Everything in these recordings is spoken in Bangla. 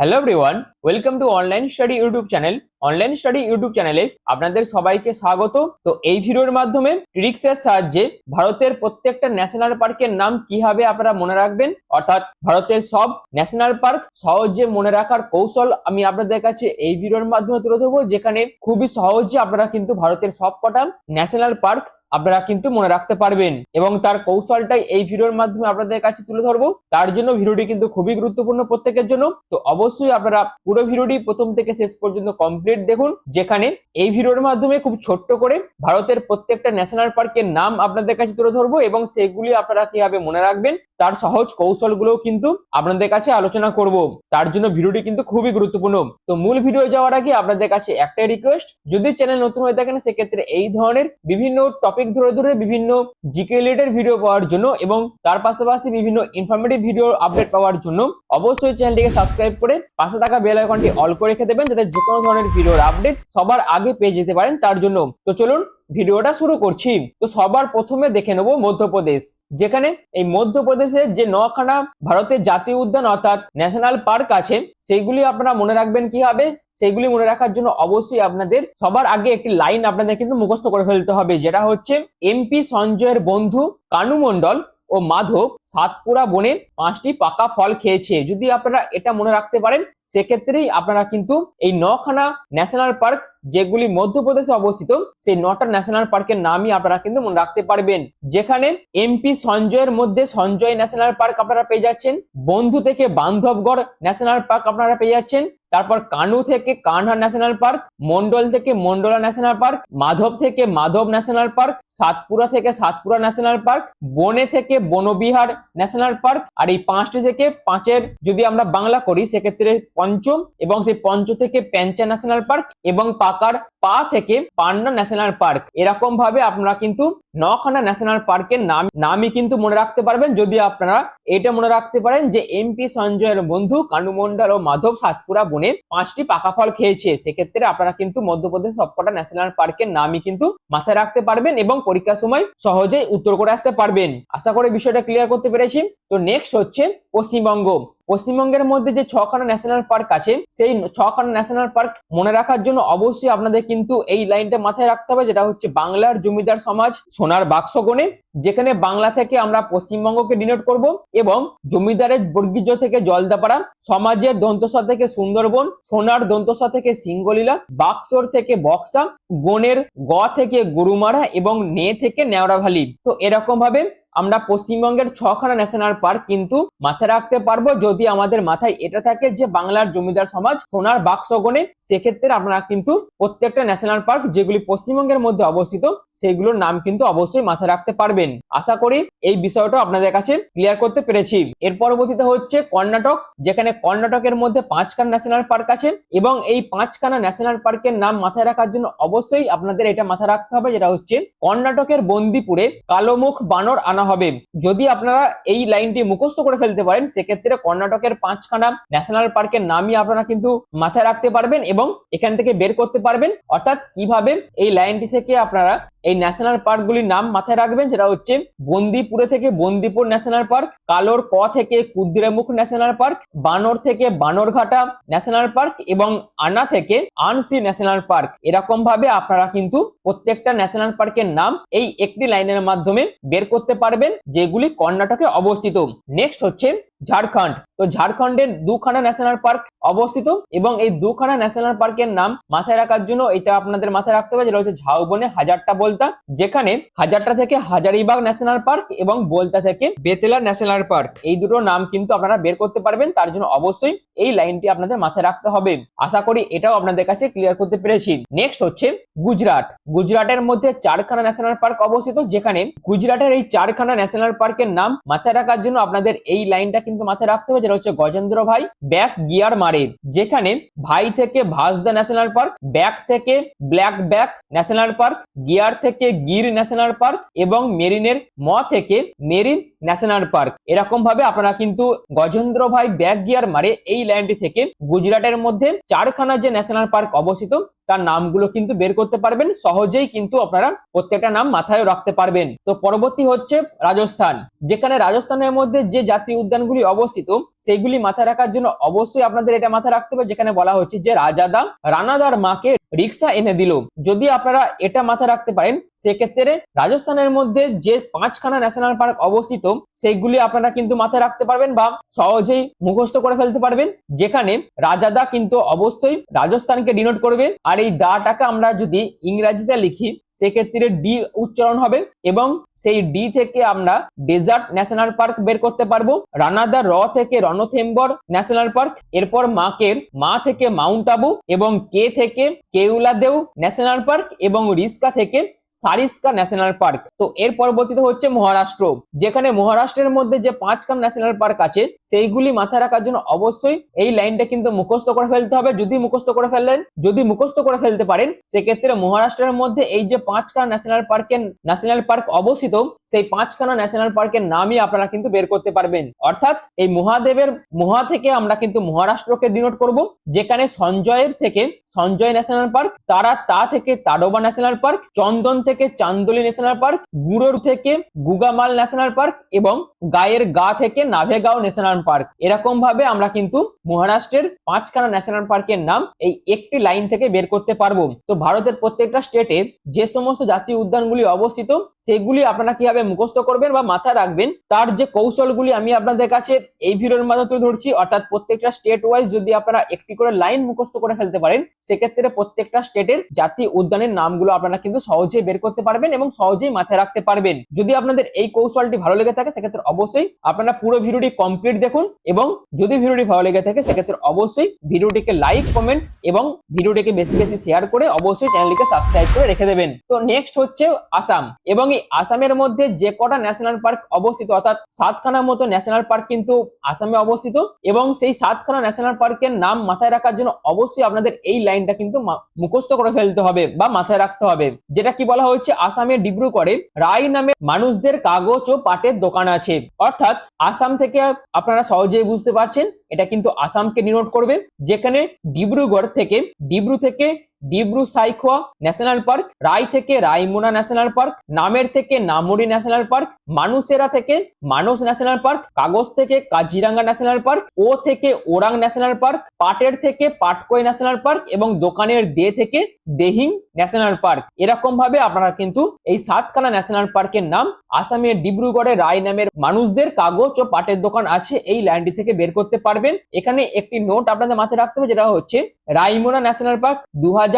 Hello everyone welcome to online study YouTube channel online study YouTube চ্যানেলে আপনাদের সবাইকে স্বাগত। তো এই ভিডিওর মাধ্যমে ট্রিক্সের সাহায্যে ভারতের প্রত্যেকটা ন্যাশনাল পার্কের নাম কীভাবে আপনারা মনে রাখবেন? অর্থাৎ ভারতের সব ন্যাশনাল পার্ক সহজে মনে রাখার কৌশল আমি আপনাদের কাছে এই ভিডিওর মাধ্যমে তুলে ধরবো, যেখানে খুবই সহজে আপনারা কিন্তু ভারতের সব কটা ন্যাশনাল পার্ক আপনারা কিন্তু মনে রাখতে পারবেন। এবং তার কৌশলটাই এই ভিডিওর মাধ্যমে আপনাদের কাছে তুলে ধরবো। তার জন্য ভিডিওটি কিন্তু খুবই গুরুত্বপূর্ণ প্রত্যেকের জন্য। তো অবশ্যই আপনারা পুরো ভিডিওটি প্রথম থেকে শেষ পর্যন্ত কমপ্লিট দেখুন। যেখানে এই ভিডিওর মাধ্যমে খুব ছোট্ট করে ভারতের প্রত্যেকটা ন্যাশনাল পার্কের নাম আপনাদের কাছে তুলে ধরবো এবং সেগুলি আপনারা কীভাবে মনে রাখবেন তার সহজ কৌশলগুলোও কিন্তু আপনাদের কাছে আলোচনা করব। তার জন্য ভিডিওটি কিন্তু খুবই গুরুত্বপূর্ণ। তো মূল ভিডিও যাওয়ার আগে আপনাদের কাছে একটাই রিকোয়েস্ট যদি চ্যানেল নতুন হয়ে থাকেন, সেক্ষেত্রে এই ধরনের বিভিন্ন টপিক ধরে ধরে বিভিন্ন জিকে রিলেটেড ভিডিও পাওয়ার জন্য এবং তার পাশাপাশি বিভিন্ন ইনফরমেটিভ ভিডিও আপডেট পাওয়ার জন্য অবশ্যই চ্যানেলটিকে সাবস্ক্রাইব করে পাশে থাকা বেল আইকনটি অল করে রেখে দেবেন, যাতে যে কোনো ধরনের ভিডিওর আপডেট সবার আগে পেয়ে যেতে পারেন তার জন্য। তো চলুন ভিডিওটা শুরু করছি। তো সবার প্রথমে দেখে নেব মধ্যপ্রদেশ। যেখানে এই মধ্যপ্রদেশের যে নখানা ভারতের জাতীয় উদ্যান অর্থাৎ ন্যাশনাল পার্ক আছে, সেইগুলি আপনারা মনে রাখবেন কি হবে? সেইগুলি মনে রাখার জন্য অবশ্যই আপনাদের সবার আগে একটি লাইন আপনাদের কিন্তু মুখস্থ করে ফেলতে হবে, যেটা হচ্ছে এমপি সঞ্জয়ের বন্ধু কানু মণ্ডল ও মাধব সাতপুরা বনে পাঁচটি পাকা ফল খেয়েছে। যদি আপনারা এটা মনে রাখতে পারেন সেক্ষেত্রেই আপনারা কিন্তু এই নখানা ন্যাশনাল পার্ক যেগুলি মধ্যপ্রদেশে অবস্থিত, সেই নটা ন্যাশনাল পার্কের নামই আপনারা কিন্তু মনে রাখতে পারবেন। যেখানে এমপি সঞ্জয়ের মধ্যে সঞ্জয় ন্যাশনাল পার্ক আপনারা পেয়ে যাচ্ছেন, বন্ধু থেকে বান্ধবগড় ন্যাশনাল পার্ক আপনারা পেয়ে যাচ্ছেন, তারপর কানু থেকে কানহা ন্যাশনাল পার্ক মন্ডল থেকে মন্ডলা ন্যাশনাল পার্ক, মাধব থেকে মাধব ন্যাশনাল পার্ক, সাতপুরা থেকে সাতপুরা ন্যাশনাল পার্ক, বনে থেকে বনবিহার ন্যাশনাল পার্ক, আর এই পাঁচটি থেকে পাঁচের যদি আমরা বাংলা করি, সেক্ষেত্রে পঞ্চম এবং সেই পঞ্চ থেকে প্যাঞ্চা ন্যাশনাল পার্ক এবং পাকার পা থেকে পান্না ন্যাশনাল পার্ক এরকম ভাবে আপনারা কিন্তু নখানা ন্যাশনাল পার্কের নাম নামই কিন্তু মনে রাখতে পারবেন, যদি আপনারা এটা মনে রাখতে পারেন যে এমপি সঞ্জয়ের বন্ধু কানুমন্ডল ও মাধব সাতপুরা বনে পাঁচটি পাকা ফল খেয়েছে। সেক্ষেত্রে আপনারা কিন্তু মধ্যপ্রদেশ সবকটা ন্যাশনাল পার্কের নামই কিন্তু মাথায় রাখতে পারবেন এবং পরীক্ষার সময় সহজেই উত্তর করে আসতে পারবেন। আশা করে বিষয়টা ক্লিয়ার করতে পেরেছি। তো নেক্সট হচ্ছে পশ্চিমবঙ্গ। পশ্চিমবঙ্গের মধ্যে যে ছখানা ন্যাশনাল পার্ক আছে, সেই ছখানা ন্যাশনাল পার্ক মনে রাখার জন্য অবশ্যই আপনাদের কিন্তু এই লাইনটা মাথায় রাখতে হবে, যেটা হচ্ছে বাংলার জমিদার সমাজ। সোনার বাক্স গণে যেখানে বাংলা থেকে আমরা পশ্চিমবঙ্গকে ডিনোট করব এবং জমিদারের বর্গীজ থেকে জলদাপাড়া, সমাজের দন্তসা থেকে সুন্দরবন, সোনার দন্তসা থেকে সিঙ্গলীলা বাক্সর থেকে বক্সা, গণের গ থেকে গরুমারা এবং নে থেকে নেওড়া তো এরকম ভাবে আমরা পশ্চিমবঙ্গের ছখানা ন্যাশনাল পার্ক কিন্তু মাথায় রাখতে পারব যদি আমাদের মাথায় এটা থাকে যে বাংলার জমিদার সমাজ সোনার বাক্সগণে সেক্ষেত্রে আপনারা কিন্তু প্রত্যেকটা ন্যাশনাল পার্ক যেগুলি পশ্চিমবঙ্গের মধ্যে অবস্থিত, সেগুলোর নাম কিন্তু অবশ্যই মাথায় রাখতে পারবেন। আশা করি এই বিষয়টা আপনাদের কাছে ক্লিয়ার করতে পেরেছি। এর পরবর্তীতে হচ্ছে কর্ণাটক, যেখানে কর্ণাটকের মধ্যে পাঁচখানা ন্যাশনাল পার্ক আছে এবং এই পাঁচখানা ন্যাশনাল পার্কের নাম মাথায় রাখার জন্য অবশ্যই আপনাদের এটা মাথায় রাখতে হবে, যেটা হচ্ছে কর্ণাটকের বন্দিপুরে কালোমুখ বানর আনা আনা হবে। যদি আপনারা এই লাইনটি মুখস্থ করে ফেলতে পারেন, সেক্ষেত্রে কর্ণাটকের পাঁচখানা ন্যাশনাল পার্কের নামই আপনারা কিন্তু মাথায় রাখতে পারবেন এবং এখান থেকে বের করতে পারবেন। অর্থাৎ কীভাবে এই লাইনটি থেকে আপনারা এই ন্যাশনাল পার্কগুলির নাম মাথায় রাখবেন যেটা হচ্ছে বন্দিপুরে থেকে বন্দিপুর ন্যাশনাল পার্ক কালোর ক থেকে কুদ্দিরামুখ ন্যাশনাল পার্ক বানর থেকে বানরঘাটা ন্যাশনাল পার্ক এবং আনা থেকে আনসি ন্যাশনাল পার্ক এরকম ভাবে আপনারা কিন্তু প্রত্যেকটা ন্যাশনাল পার্কের নাম এই একটি লাইনের মাধ্যমে বের করতে পারবেন, যেগুলি কর্ণাটকে অবস্থিত। নেক্সট হচ্ছে ঝাড়খণ্ড। তো ঝাড়খণ্ডের দুখানা ন্যাশনাল পার্ক অবস্থিত এবং এই দুখানা ন্যাশনাল পার্কের নাম মাথায় রাখার জন্য এটা আপনাদের মাথায় রাখতে হবে যেটা হচ্ছে ঝাউবনে হাজারটা বলতা, যেখানে হাজারটা থেকে হাজারিবাগ ন্যাশনাল পার্ক এবং বলতা থেকে বেতেলা ন্যাশনাল পার্ক এই দুটো নাম কিন্তু আপনারা বের করতে পারবেন, তার জন্য অবশ্যই এই লাইনটি আপনাদের মাথায় রাখতে হবে। আশা করি এটাও আপনাদের কাছে ক্লিয়ার করতে পেরেছি। নেক্সট হচ্ছে গুজরাট। গুজরাটের মধ্যে চারখানা ন্যাশনাল পার্ক অবস্থিত, যেখানে গুজরাটের এই চারখানা ন্যাশনাল পার্কের নাম মাথায় রাখার জন্য আপনাদের এই লাইনটা কিন্তু মাথায় রাখতে হবে, যেটা হচ্ছে গজেন্দ্র ভাই ব্যাক গিয়ার মারে, যেখানে ভাই থেকে ভাসদা ন্যাশনাল পার্ক ব্যাক থেকে black buck national park gear থেকে গির ন্যাশনাল পার্ক এবং মেরিনের ম থেকে মেরিন ন্যাশনাল পার্ক এরকম ভাবে আপনারা কিন্তু গজেন্দ্র ভাই ব্যাক গিয়ার মারে এই লাইনটি থেকে গুজরাটের মধ্যে চারখানা যে ন্যাশনাল পার্ক অবস্থিত তার নামগুলো কিন্তু বের করতে পারবেন। সহজেই কিন্তু আপনারা প্রত্যেকটা নাম মাথায় রাখতে পারবেন। তো পরবর্তী হচ্ছে রাজস্থান। যেখানে রাজস্থানের মধ্যে যে জাতীয় উদ্যানগুলি অবস্থিত, সেইগুলি মাথায় রাখার জন্য অবশ্যই আপনাদের এটা মাথায় রাখতে হবে, যেখানে বলা হচ্ছে যে রাজাদা, রানাদার মাকে রিক্সা এনে দিল। যদি আপনারা এটা মাথায় রাখতে পারেন, সেক্ষেত্রে রাজস্থানের মধ্যে যে পাঁচখানা ন্যাশনাল পার্ক অবস্থিত, সেইগুলি আপনারা কিন্তু মাথায় রাখতে পারবেন বা সহজেই মুখস্থ করে ফেলতে পারবেন। যেখানে রাজাদা কিন্তু অবশ্যই রাজস্থানকে ডিনোট করবে। আর এই দাটাকে আমরা যদি ইংরাজিতে লিখি সেক্ষেত্রে ডি উচ্চারণ হবে এবং সেই ডি থেকে আমরা ডেজার্ট ন্যাশনাল পার্ক বের করতে পারব রানাদা র থেকে রণথেম্বর ন্যাশনাল পার্ক এরপর মাকের মা থেকে মাউন্ট আবু এবং কে থেকে কেউলাদেও ন্যাশনাল পার্ক এবং রিস্কা থেকে সারিস্কা ন্যাশনাল পার্ক। তো এর পরবর্তীতে হচ্ছে মহারাষ্ট্র। যেখানে মহারাষ্ট্রের মধ্যে যে পাঁচখান ন্যাশনাল পার্ক আছে, সেইগুলি মাথায় রাখার জন্য অবশ্যই এই লাইনটা কিন্তু মুখস্থ করে ফেলতে হবে। যদি মুখস্থ করে ফেললেন যদি মুখস্থ করে ফেলতে পারেন, সেক্ষেত্রে মহারাষ্ট্রের মধ্যে এই যে পাঁচখানা ন্যাশনাল পার্কের ন্যাশনাল পার্ক অবস্থিত, সেই পাঁচখানা ন্যাশনাল পার্কের নামই আপনারা কিন্তু বের করতে পারবেন। অর্থাৎ এই মহাদেবের মহা থেকে আমরা কিন্তু মহারাষ্ট্রকে ডিনোট করব, যেখানে সঞ্জয়ের থেকে সঞ্জয় ন্যাশনাল পার্ক, তারা তা থেকে তাডোবা ন্যাশনাল পার্ক, চন্দন থেকে চান্দোলি ন্যাশনাল পার্ক গুড়োর থেকে গুগামাল ন্যাশনাল পার্ক এবং গায়ের গা থেকে নাভেগাঁও ন্যাশনাল পার্ক। এরকম ভাবে আমরা কিন্তু মহারাষ্ট্রের পাঁচখানা ন্যাশনাল পার্কের নাম এই একটি লাইন থেকে বের করতে পারব। তো ভারতের প্রত্যেকটা স্টেটে যে সমস্ত জাতীয় উদ্যানগুলি অবস্থিত, সেগুলি আপনারা কীভাবে মুখস্থ করবেন বা মাথায় রাখবেন, তার যে কৌশলগুলি আমি আপনাদের কাছে এই ভিডিওর মাধ্যমে তুলে ধরছি, অর্থাৎ প্রত্যেকটা স্টেট ওয়াইজ যদি আপনারা একটি করে লাইন মুখস্থ করে ফেলতে পারেন, সেক্ষেত্রে প্রত্যেকটা স্টেটের জাতীয় উদ্যানের নামগুলো আপনারা কিন্তু সহজেই বের করতে পারবেন এবং সহজেই মাথায় রাখতে পারবেন। যদি আপনাদের এই কৌশলটি ভালো লেগে থাকে, সেক্ষেত্রে অবশ্যই আপনারা পুরো ভিডিওটি কমপ্লিট দেখুন এবং যদি ভিডিওটি ভালো লেগে থাকে, সেক্ষেত্রে অবশ্যই ভিডিওটিকে লাইক কমেন্ট এবং ভিডিওটিকে বেশি বেশি শেয়ার করে অবশ্যই চ্যানেলটিকে সাবস্ক্রাইব করে রেখে দেবেন। তো নেক্সট হচ্ছে আসাম এবং এই আসামের মধ্যে যে কটা ন্যাশনাল পার্ক অবস্থিত, অর্থাৎ সাতখানার মতো ন্যাশনাল পার্ক কিন্তু আসামে অবস্থিত এবং সেই সাতখানা ন্যাশনাল পার্কের নাম মাথায় রাখার জন্য অবশ্যই আপনাদের এই লাইনটা কিন্তু মুখস্থ করে ফেলতে হবে বা মাথায় রাখতে হবে। যেটা কি বলা হচ্ছে আসামের ডিব্রুগড়ে রায় নামে মানুষদের কাগজ ও পাটের দোকান আছে। অর্থাৎ আসাম থেকে আপনারা সহজেই বুঝতে পারছেন, এটা কিন্তু আসামকে নিনোট করবে। যেখানে ডিব্রুগড় থেকে, ডিব্রু থেকে ডিব্রু সাইখোয়া ন্যাশনাল পার্ক রায় থেকে রায়মোনা ন্যাশনাল পার্ক, নামের থেকে নামুরি ন্যাশনাল পার্ক, মানুষেরা থেকে মানস ন্যাশনাল পার্ক, কাগজ থেকে কাজিরাঙ্গা ন্যাশনাল পার্ক, ও থেকে ওরাং ন্যাশনাল পার্ক, পাটের থেকে পাটকই ন্যাশনাল পার্ক এবং দোকানের দে থেকে দেহিং ন্যাশনাল পার্ক। এরকম ভাবে আপনারা কিন্তু এই সাতখানা ন্যাশনাল পার্কের নাম আসামের ডিব্রুগড়ে রায় নামের মানুষদের কাগজ ও পাটের দোকান আছে, এই লাইনটি থেকে বের করতে পারবেন। এখানে একটি নোট আপনাদের মাথায় রাখতে হবে, যেটা হচ্ছে রাইমোনা ন্যাশনাল পার্ক দু হাজার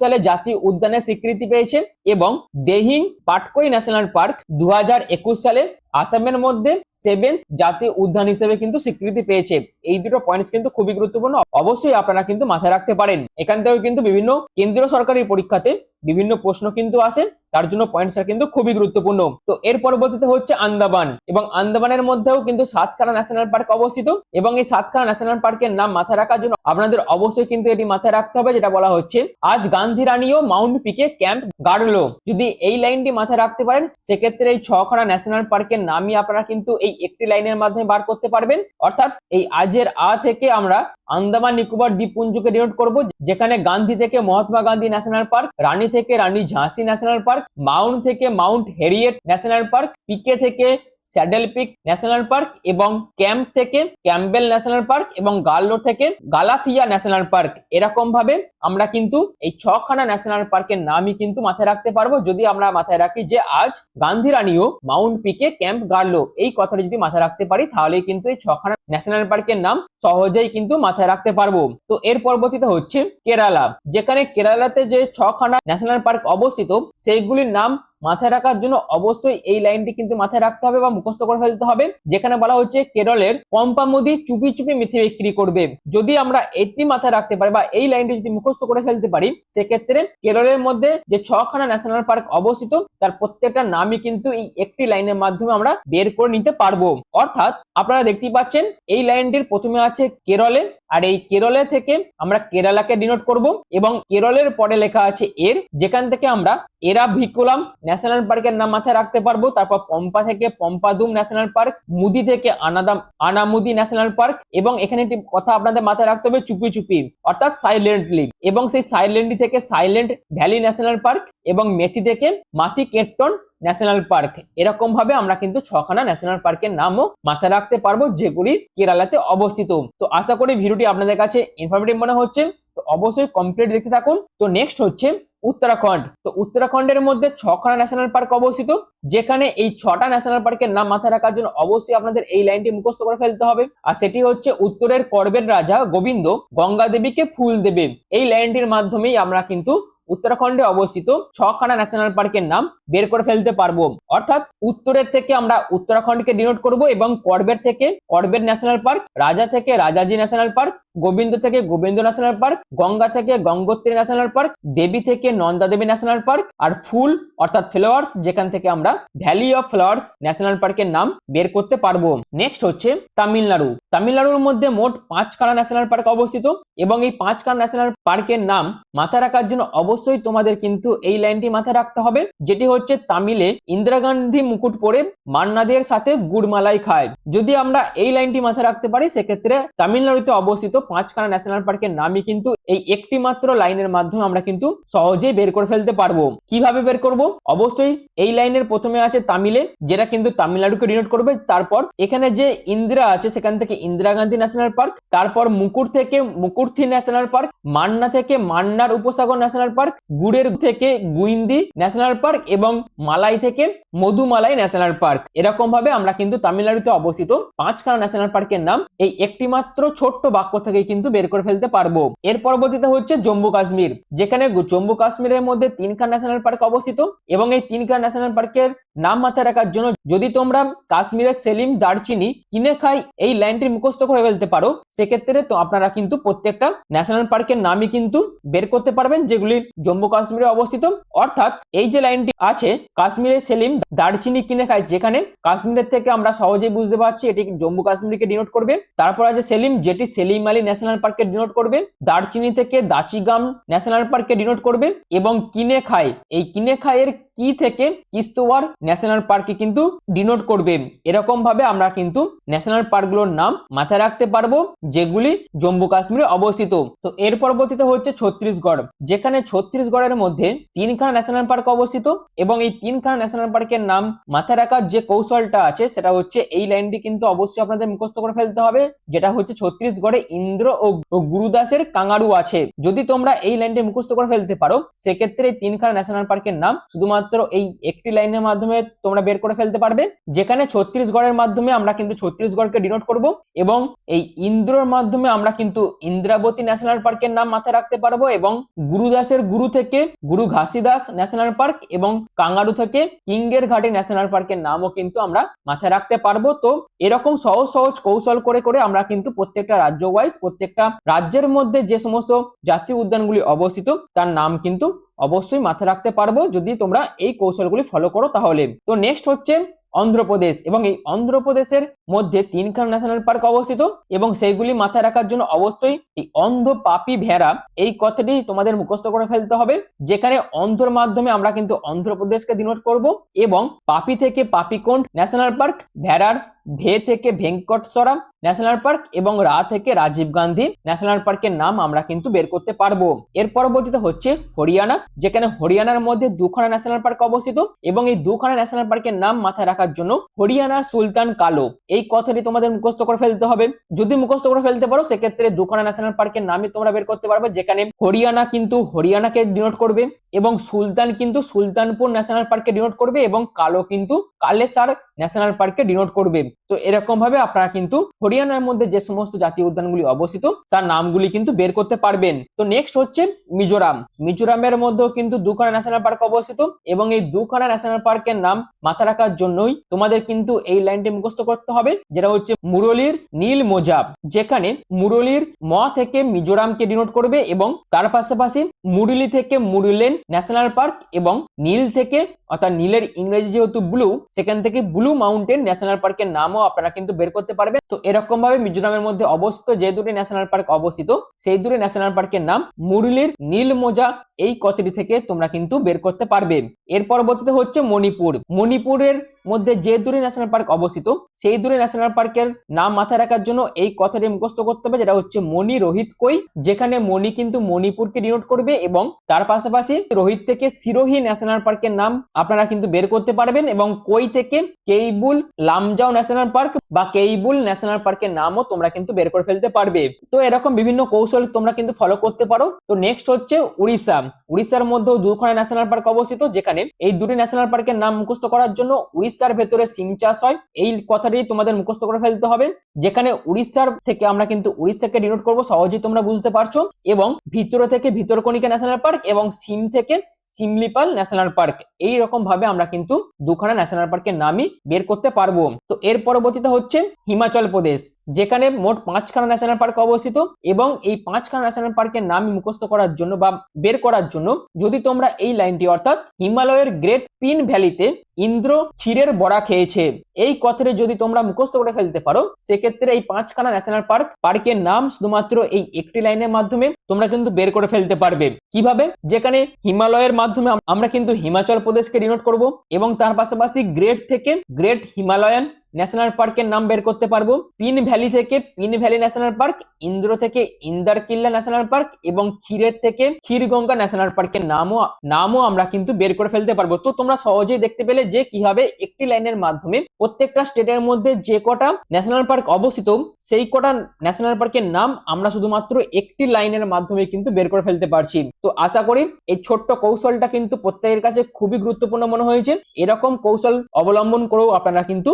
সালে জাতীয় উদ্যানের স্বীকৃতি পেয়েছে এবং দেহিং পাটকই ন্যাশনাল পার্ক দু হাজার একুশ সালে আসামের মধ্যে সেভেন জাতীয় উদ্যান হিসেবে কিন্তু স্বীকৃতি পেয়েছে। এই দুটো পয়েন্টস কিন্তু খুবই গুরুত্বপূর্ণ। অবশ্যই আপনারা কিন্তু মাথায় রাখতে পারেন। এখান থেকেও কিন্তু বিভিন্ন কেন্দ্রীয় সরকারি পরীক্ষাতে বিভিন্ন প্রশ্ন কিন্তু আসে, তার জন্য পয়েন্টসটা কিন্তু খুবই গুরুত্বপূর্ণ। তো এর পরবর্তীতে হচ্ছে আন্দামান, এবং আন্দামানের মধ্যেও কিন্তু সাতখানা ন্যাশনাল পার্ক অবস্থিত, এবং এই সাতখানা ন্যাশনাল পার্কের নাম মাথায় রাখার জন্য আপনাদের অবশ্যই কিন্তু এটি মাথায় রাখতে হবে, যেটা বলা হচ্ছে আজ গান্ধী রানীও মাউন্ট পিকে ক্যাম্প গাড়লো। যদি এই লাইনটি মাথায় রাখতে পারেন, সেক্ষেত্রে এই ছখানা ন্যাশনাল পার্কের নামই আপনারা কিন্তু এই একটি লাইনের মাধ্যমে বার করতে পারবেন। অর্থাৎ এই আজের আ থেকে আমরা আন্দামান নিকোবর দ্বীপপুঞ্জকে ডিনোট করব, যেখানে গান্ধী থেকে মহাত্মা গান্ধী ন্যাশনাল পার্ক, রানী থেকে রানী ঝাঁসি ন্যাশনাল পার্ক, মাউন্ট থেকে মাউন্ট হেরিয়েট ন্যাশনাল পার্ক, পিকে থেকে স্যাডেল পিক ন্যাশনাল পার্ক এবং ক্যাম্প থেকে ক্যাম্বেল ন্যাশনাল পার্ক এবং গাল্লো থেকে গালাথিয়া ন্যাশনাল পার্ক। এরকম ভাবে আমরা কিন্তু এই ছখানা ন্যাশনাল পার্কের নামই কিন্তু মাথায় রাখতে পারব, যদি আমরা মাথায় রাখি যে আজ গান্ধী রানীও মাউন্ট পিকে, ক্যাম্প গাড়লো এই কথাটা যদি মাথায় রাখতে পারি, তাহলেই কিন্তু এই ছখানা ন্যাশনাল পার্কের নাম সহজেই কিন্তু মাথায় রাখতে পারব। তো এর পরবর্তীতে হচ্ছে কেরালা। যেখানে কেরালাতে যে ছখানা ন্যাশনাল পার্ক অবস্থিত, সেইগুলির নাম মাথায় রাখার জন্য অবশ্যই এই লাইনটি কিন্তু মাথায় রাখতে হবে বা মুখস্থ করে ফেলতে হবে। যেখানে বলা হচ্ছে কেরলের পম্পামুদি চুপি চুপি মিথ্যে বিক্রি করবে। যদি আমরা এটি মাথায় রাখতে পারি বা এই লাইনটি যদি মুখস্থ করে ফেলতে পারি, সেক্ষেত্রে কেরলের মধ্যে যে ছখানা ন্যাশনাল পার্ক অবস্থিত, তার প্রত্যেকটা নামই কিন্তু এই একটি লাইনের মাধ্যমে আমরা বের করে নিতে পারব। অর্থাৎ আপনারা দেখতেই পাচ্ছেন এই লাইনটির প্রথমে আছে কেরলে, আর এই কেরলে থেকে আমরা কেরালাকে ডিনোট করব এবং কেরলের পরে লেখা আছে এর, যেখান থেকে আমরা এরা ভিকুলাম ন্যাশনাল পার্কের নাম মাথায় রাখতে পারব। তারপর পম্পা থেকে পম্পাদুম ন্যাশনাল পার্ক, মুদি থেকে আনাদাম, আনামুদি ন্যাশনাল পার্ক এবং এখানে একটি কথা আপনাদের মাথায় রাখতে হবে, চুপি চুপি, অর্থাৎ সাইলেন্টলি এবং সেই সাইলেন্টলি থেকে সাইলেন্ট ভ্যালি ন্যাশনাল পার্ক এবং মেথি থেকে মাথি কেটটন ন্যাশনাল পার্ক এরকম ভাবে আমরা কিন্তু ছখানা ন্যাশনাল পার্কের নামও মাথায় রাখতে পারব, যেগুলি কেরালাতে অবস্থিত। তো আশা করি ভিডিওটি আপনাদের কাছে ইনফরমেটিভ মনে হচ্ছে। তো অবশ্যই কমপ্লিট দেখতে থাকুন। তো নেক্সট হচ্ছে উত্তরাখণ্ড। তো উত্তরাখণ্ডের মধ্যে ছখানা ন্যাশনাল পার্ক অবস্থিত। যেখানে এই ছটা ন্যাশনাল পার্কের নাম মাথায় রাখার জন্য অবশ্যই আপনাদের এই লাইনটি মুখস্থ করে ফেলতে হবে। আর সেটি হচ্ছে উত্তরের করবের রাজা গোবিন্দ গঙ্গা দেবীকে ফুল দেবে। এই লাইনটির মাধ্যমেই আমরা কিন্তু উত্তরাখণ্ডে অবস্থিত ছখানা ন্যাশনাল পার্কের নাম বের করে ফেলতে পারব। অর্থাৎ উত্তরের থেকে আমরা উত্তরাখণ্ডকে ডিনোট করব এবং করবের থেকে করবের ন্যাশনাল পার্ক, রাজা থেকে রাজাজি ন্যাশনাল পার্ক, গোবিন্দ থেকে গোবিন্দ ন্যাশনাল পার্ক, গঙ্গা থেকে গঙ্গোত্রী ন্যাশনাল পার্ক, দেবী থেকে নন্দা দেবী ন্যাশনাল পার্ক আর ফুল অর্থাৎ ফ্লাওয়ার্স যেখান থেকে আমরা ভ্যালি অফ ফ্লাওয়ার্স ন্যাশনাল পার্কের নাম বের করতে পারব। নেক্সট হচ্ছে তামিলনাড়ু। তামিলনাড়ুর মধ্যে মোট পাঁচখানা ন্যাশনাল পার্ক অবস্থিত এবং এই পাঁচখানা ন্যাশনাল পার্কের নাম মাথায় রাখার জন্য অবশ্যই তোমাদের কিন্তু এই লাইনটি মাথায় রাখতে হবে। যেটি হচ্ছে তামিলে ইন্দিরা গান্ধী মুকুট পরে মান্নাদের সাথে গুড়মালাই খায়। যদি আমরা এই লাইনটি মাথায় রাখতে পারি, সেক্ষেত্রে তামিলনাড়ুতে অবস্থিত পাঁচখানা ন্যাশনাল পার্কের নামই কিন্তু এই একটি মাত্র লাইনের মাধ্যমে আমরা কিন্তু সহজেই বের করে ফেলতে পারব। কীভাবে বের করব? অবশ্যই এই লাইনের প্রথমে আছে তামিলে, যেটা কিন্তু তামিলনাড়ুকে ডিনোট করবে। তারপর এখানে যে ইন্দিরা আছে, সেখান থেকে ইন্দিরা গান্ধী ন্যাশনাল পার্ক, তারপর মুকুট থেকে মুকুরথি ন্যাশনাল পার্ক, মান্না থেকে মান্নার উপসাগর ন্যাশনাল পার্ক গুড়ের থেকে গুইন্দি ন্যাশনাল পার্ক এবং মালাই থেকে মধুমালাই ন্যাশনাল পার্ক। এরকম ভাবে আমরা কিন্তু তামিলনাড়ুতে অবস্থিত পাঁচখানা ন্যাশনাল পার্কের নাম এই একটি মাত্র ছোট্ট বাক্য থেকে কিন্তু বের করে ফেলতে পারব। এর পরবর্তীতে হচ্ছে জম্মু কাশ্মীর, যেখানে জম্মু কাশ্মীরের মধ্যে তিনখানা ন্যাশনাল পার্ক অবস্থিত এবং এই তিনখানা ন্যাশনাল পার্কের নাম মাথায় রাখার জন্য যদি তোমরা কাশ্মীরের সেলিম দারচিনি কিনে খাই এই লাইনটি মুখস্থ করে ফেলতে পারো, সেক্ষেত্রে তো আপনারা কিন্তু প্রত্যেকটা ন্যাশনাল পার্কের নামই কিন্তু বের করতে পারবেন, যেগুলি জম্মু কাশ্মীরে অবস্থিত। অর্থাৎ এই যে লাইনটি আছে কাশ্মীরের সেলিম দারচিনি কিনে খায়, যেখানে কাশ্মীরের থেকে আমরা সহজেই বুঝতে পারছি এটি জম্মু কাশ্মীরকে ডিনোট করবে। তারপর আছে সেলিম, যেটি সেলিম আলী ন্যাশনাল পার্কে ডিনোট করবে। দারচিনি থেকে দাচিগাম ন্যাশনাল পার্কে ডিনোট করবে এবং কিনে খায়। এই কিনে খাইয়ের কি থেকে কিস্তোয়ার ন্যাশনাল পার্কে কিন্তু ডিনোট করবে। এরকম ভাবে আমরা কিন্তু ন্যাশনাল পার্কগুলোর নাম মাথায় রাখতে পারব, যেগুলি জম্মু কাশ্মীরে অবস্থিত। তো এর পরবর্তীতে হচ্ছে ছত্তিশগড়, যেখানে ছত্তিশগড়ের মধ্যে তিনখানা ন্যাশনাল পার্ক অবস্থিত এবং এই তিনখানা ন্যাশনাল পার্কের নাম মাথায় রাখার যে কৌশলটা আছে, সেটা হচ্ছে এই লাইনটি কিন্তু অবশ্যই আপনাদের মুখস্থ করে ফেলতে হবে, যেটা হচ্ছে ছত্তিশগড়ে ইন্দ্র ও গুরুদাসের কাঙ্গারু আছে। যদি তোমরা এই লাইনটি মুখস্থ করে ফেলতে পারো, সেক্ষেত্রে এই তিনখানা ন্যাশনাল পার্কের নাম শুধুমাত্র এই একটি লাইনের মাধ্যমে তোমরা বের করে ফেলতে পারবে, যেখানে ছত্তিশগড়ের মাধ্যমে আমরা কিন্তু ছত্তিশগড়কে ডিনোট করব এবং এই ইন্দ্রর মাধ্যমে আমরা কিন্তু ইন্দ্রাবতী ন্যাশনাল পার্কের নাম মাথায় রাখতে পারব এবং গুরুদাসের গুরু থেকে গুরু ঘাসিদাস ন্যাশনাল পার্ক এবং কাঙ্গারু থেকে কিঙ্গের ঘাটি ন্যাশনাল পার্কের নামও কিন্তু আমরা মাথায় রাখতে পারব। তো এরকম সহজ সহজ কৌশল করে করে আমরা কিন্তু প্রত্যেকটা রাজ্য ওয়াইজ প্রত্যেকটা রাজ্যের মধ্যে যে সমস্ত জাতীয় উদ্যানগুলি অবস্থিত, তার নাম কিন্তু অবশ্যই মাথায় রাখতে পারব। যদি তোমরা এই কৌশলগুলি ফলো করো তাহলে। তো নেক্সট হচ্ছে অন্ধ্রপ্রদেশ। এবং এই অন্ধ্রপ্রদেশের মধ্যে তিনখানা ন্যাশনাল পার্ক অবস্থিত এবং সেইগুলি মাথায় রাখার জন্য অবশ্যই এই অন্ধ পাপি ভেড়া এই কথাটি তোমাদের মুখস্থ করে ফেলতে হবে, যেখানে অন্ধ্রর মাধ্যমে আমরা কিন্তু অন্ধ্রপ্রদেশকে ডিনোট করব এবং পাপি থেকে পাপিকোন্ড ন্যাশনাল পার্ক ভেড়ার ভে থেকে ভেঙ্কটসরা ন্যাশনাল পার্ক এবং রা থেকে রাজীব গান্ধী ন্যাশনাল পার্কের নাম আমরা কিন্তু বের করতে পারব। এর পরবর্তীতে হচ্ছে হরিয়ানা, যেখানে হরিয়ানার মধ্যে দুখানা ন্যাশনাল পার্ক অবস্থিত এবং এই দুখানা ন্যাশনাল পার্কের নাম মাথায় রাখার জন্য হরিয়ানার সুলতান কালো। এই কথাটি তোমাদের মুখস্থ করে ফেলতে হবে। যদি মুখস্থ করে ফেলতে পারো, সেক্ষেত্রে দুখানা ন্যাশনাল পার্কের নামই তোমরা বের করতে পারবে, যেখানে হরিয়ানা কিন্তু হরিয়ানাকে ডিনোট করবে। এবং সুলতান কিন্তু সুলতানপুর ন্যাশনাল পার্কে ডিনোট করবে এবং কালো কিন্তু কালেসার ন্যাশনাল পার্কে ডিনোট করবে। তো এরকম ভাবে আপনারা কিন্তু হরিয়ানার মধ্যে যে সমস্ত জাতীয় উদ্যানগুলি অবস্থিত, তার নামগুলি কিন্তু বের করতে পারবেন। তো নেক্সট হচ্ছে মিজোরাম। মিজোরামের মধ্যেও কিন্তু দুখানা ন্যাশনাল পার্ক অবস্থিত এবং এই দুখানা ন্যাশনাল পার্কের নাম মাথা রাখার জন্যই তোমাদের কিন্তু এই লাইনটি মুখস্থ করতে হবে, যেটা হচ্ছে মুরলির নীল মোজাব, যেখানে মুরলির ম থেকে মিজোরামকে ডিনোট করবে এবং তার পাশাপাশি মুরলি থেকে মুরুলেন ন্যাশনাল পার্ক এবং নীল থেকে, অর্থাৎ নীলের ইংরেজি যেহেতু ব্লু সেখান থেকে ব্লু মাউন্টেন ন্যাশনাল পার্কের নামও আপনারা কিন্তু বের করতে পারবেন। তো এরকম ভাবে মিজোরামের মধ্যে অবস্থিত যে দুটি ন্যাশনাল পার্ক অবস্থিত, সেই দুটি ন্যাশনাল পার্কের নাম মুরলির নীল মোজা এই কথাটি থেকে তোমরা কিন্তু বের করতে পারবে। এর পরবর্তীতে হচ্ছে মণিপুর। মণিপুরের মধ্যে যে দুটি ন্যাশনাল পার্ক অবস্থিত, সেই দুটি ন্যাশনাল পার্কের নাম মাথায় রাখার জন্য এই কথাটি মুখস্থ করতে হবে, যেটা হচ্ছে মণি রোহিত কই, যেখানে মণি কিন্তু মণিপুরকে ডিনোট করবে এবং তার পাশাপাশি রোহিত থেকে সিরোহি ন্যাশনাল পার্কের নাম আপনারা কিন্তু বের করতে পারবেন এবং কই থেকে কেইবুল লামজাও ন্যাশনাল পার্ক বা কেইবুল ন্যাশনাল পার্কের নামও তোমরা কিন্তু বের করে ফেলতে পারবে। তো এরকম বিভিন্ন কৌশল তোমরা কিন্তু ফলো করতে পারো। তো নেক্সট হচ্ছে উড়িষ্যা। উড়িষ্যার মধ্যেও দুখানা ন্যাশনাল পার্ক অবস্থিত, যেখানে এই দুটি ন্যাশনাল পার্কের নাম মুখস্থ করার জন্য উড়িষ্যার ভেতরে সিম চাষ হয়, এই কথাটি তোমাদের মুখস্থ করে ফেলতে হবে। যেখানে উড়িষ্যার থেকে আমরা কিন্তু উড়িষ্যাকে ডিনোট করব, সহজেই তোমরা বুঝতে পারছ। এবং ভিতরে থেকে ভিতরকণিকা ন্যাশনাল পার্ক এবং সিম থেকে সিমলিপাল ন্যাশনাল পার্ক, এই রকম ভাবে আমরা কিন্তু দুখানা ন্যাশনাল পার্কের নামই বের করতে পারব। তো এর পরবর্তীতে হচ্ছে হিমাচল প্রদেশ, যেখানে মোট পাঁচখানা ন্যাশনাল পার্ক অবস্থিত এবং এই পাঁচখানা ন্যাশনাল পার্কের নাম মুখস্থ করার জন্য বা বের করার জন্য যদি তোমরা এই লাইনটি অর্থাৎ হিমালয়ের গ্রেট পিন ভ্যালিতে ইন্দ্র ক্ষীরের বড়া খেয়েছে। এই কথাটি যদি তোমরা মুখস্থ করে ফেলতে পারো, সেক্ষেত্রে এই পাঁচখানা ন্যাশনাল পার্ক পার্কের নাম শুধুমাত্র এই একটি লাইনের মাধ্যমে তোমরা কিন্তু বের করে ফেলতে পারবে। কীভাবে? যেখানে হিমালয়ের মাধ্যমে আমরা কিন্তু হিমাচল প্রদেশকে ডিনোট করব এবং তার পাশাপাশি গ্রেট থেকে গ্রেট হিমালয়ান ন্যাশনাল পার্কের নাম বের করতে পারব। পিন ভ্যালি থেকে Pin valley national park Indra থেকে ইন্দার কিল্লা ন্যাশনাল পার্ক এবং ক্ষীরের থেকে ক্ষীরগঙ্গা ন্যাশনাল পার্কের নামও নামও আমরা কিন্তু বের করে ফেলতে পারব। তো তোমরা সহজেই দেখতে পেলে যে কীভাবে একটি লাইনের মাধ্যমে প্রত্যেকটা স্টেটের মধ্যে যে কটা ন্যাশনাল পার্ক অবস্থিত, সেই কটা ন্যাশনাল পার্কের নাম আমরা শুধুমাত্র একটি লাইনের মাধ্যমে কিন্তু বের করে ফেলতে পারছি। তো আশা করি এই ছোট্ট কৌশলটা কিন্তু প্রত্যেকের কাছে খুবই গুরুত্বপূর্ণ মনে হয়েছে। এরকম কৌশল অবলম্বন করেও আপনারা কিন্তু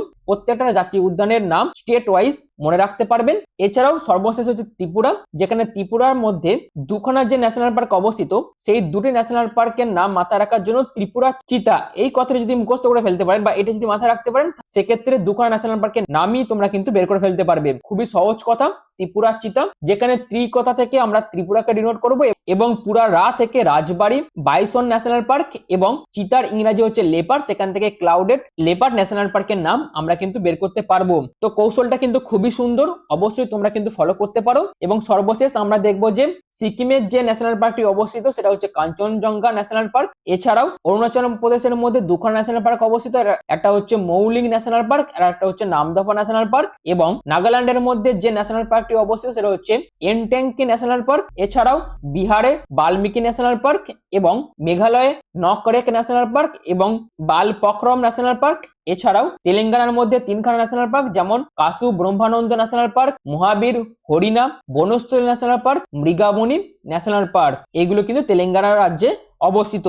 প্রত্যেকটা জাতীয় উদ্যানের নাম স্টেট ওয়াইজ মনে রাখতে পারবেন। এছাড়াও সর্বশেষ হচ্ছে ত্রিপুরা, যেখানে ত্রিপুরার মধ্যে দুখানা যে ন্যাশনাল পার্ক অবস্থিত, সেই দুটি ন্যাশনাল পার্কের নাম মাথায় রাখার জন্য ত্রিপুরা চিতা। এই কথাটা যদি মুখস্থ করে ফেলতে পারেন বা এটা যদি মাথায় রাখতে পারেন, সেক্ষেত্রে দুখানা ন্যাশনাল পার্কের নামই তোমরা কিন্তু বের করে ফেলতে পারবে। খুবই সহজ কথা। ত্রিপুরা চিতা যেখানে ত্রি কথা থেকে আমরা ত্রিপুরাকে ডিনোট করব এবং পুরা রা থেকে রাজবাড়ি, বাইসন ন্যাশনাল পার্ক এবং চিতার ইংরাজি হচ্ছে লেপার, সেখান থেকে ক্লাউডেড লেপার ন্যাশনাল পার্কের নাম আমরা কিন্তু বের করতে পারব। তো কৌশলটা কিন্তু খুবই সুন্দর, অবশ্যই তোমরা কিন্তু ফলো করতে পারো। এবং সর্বশেষ আমরা দেখব যে সিকিমের যে ন্যাশনাল পার্কটি অবস্থিত, সেটা হচ্ছে কাঞ্চনজঙ্ঘা ন্যাশনাল পার্ক। এছাড়াও অরুণাচল প্রদেশের মধ্যে দুখানা ন্যাশনাল পার্ক অবস্থিত একটা হচ্ছে মৌলিং ন্যাশনাল পার্ক, আর একটা হচ্ছে নামদফা ন্যাশনাল পার্ক। এবং নাগাল্যান্ডের মধ্যে যে ন্যাশনাল পার্কটি অবস্থিত সেটা হচ্ছে এনট্যাঙ্কি ন্যাশনাল পার্ক, এছাড়াও বিহারে বাল্মীকি ন্যাশনাল পার্ক এবং মেঘালয়ে নকরেক ন্যাশনাল পার্ক এবং বালপক্রম ন্যাশনাল পার্ক, এছাড়াও তেলেঙ্গানার মধ্যে তিনখানা ন্যাশনাল পার্ক যেমন Kasu Brahmananda national park, Mahavir Harina Vanasthali national park, Mrugavani national park. এগুলো কিন্তু তেলেঙ্গানা রাজ্যে অবস্থিত।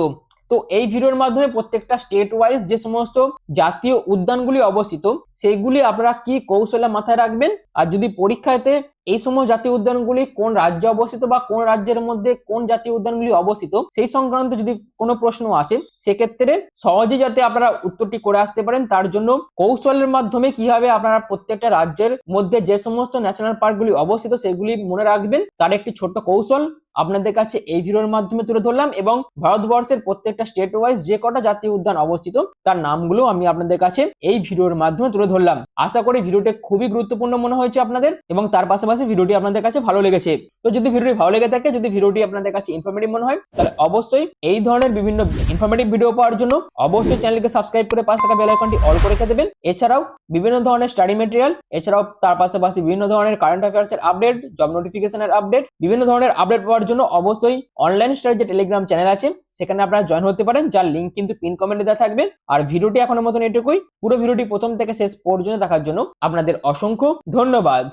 তো এই ভিডিওর মাধ্যমে প্রত্যেকটা স্টেট ওয়াইজ যে সমস্ত জাতীয় উদ্যানগুলি অবস্থিত সেগুলি আপনারা কি কৌশলে মাথায় রাখবেন? আর যদি পরীক্ষাতে এই সমস্ত জাতীয় উদ্যানগুলি কোন রাজ্যে অবস্থিত বা কোন রাজ্যের মধ্যে কোন জাতীয় উদ্যানগুলি অবস্থিত, সেই সংক্রান্ত যদি কোনো প্রশ্ন আসে, সেক্ষেত্রে সহজে যাতে আপনারা উত্তরটি করে আসতে পারেন, তার জন্য কৌশলের মাধ্যমে কীভাবে আপনারা প্রত্যেকটা রাজ্যের মধ্যে যে সমস্ত ন্যাশনাল পার্কগুলি অবস্থিত সেগুলি মনে রাখবেন, তার একটি ছোট্ট কৌশল আপনাদের কাছে এই ভিডিওর মাধ্যমে তুলে ধরলাম এবং ভারতবর্ষের প্রত্যেকটা স্টেট ওয়াইজ যে কটা জাতীয় উদ্যান অবস্থিত, তার নামগুলো আমি আপনাদের কাছে এই ভিডিওর মাধ্যমে তুলে ধরলাম। আশা করি ভিডিওটি খুবই গুরুত্বপূর্ণ মনে হয়েছে আপনাদের এবং তার পাশাপাশি ভিডিওটি আপনাদের কাছে ভালো লেগেছে। তো যদি ভিডিওটি ভালো লেগে থাকে, যদি ভিডিওটি আপনাদের কাছে ইনফরমেটিভ মনে হয়, তাহলে অবশ্যই এই ধরনের বিভিন্ন ইনফরমেটিভ ভিডিও পাওয়ার জন্য অবশ্যই চ্যানেলকে সাবস্ক্রাইব করে পাশে থাকা বেল আইকনটি অল করে রেখে দেবেন। এছাড়াও বিভিন্ন ধরনের স্টাডি মেটেরিয়াল এছাড়াও তার পাশাপাশি বিভিন্ন ধরনের কারেন্ট অ্যাফেয়ার্সের আপডেট জব নোটিফিকেশনের আপডেট বিভিন্ন ধরনের আপডেট পাওয়ার জন্য অবশ্যই অনলাইন স্টাডি যে টেলিগ্রাম চ্যানেল আছে, সেখানে আপনারা জয়েন হতে পারেন, যার লিঙ্ক কিন্তু পিন কমেন্টে দেওয়া থাকবে। আর ভিডিওটি এখনও মতন এটুকুই, পুরো ভিডিওটি প্রথম থেকে শেষ পর্যন্ত দেখার জন্য আপনাদের অসংখ্য ধন্যবাদ।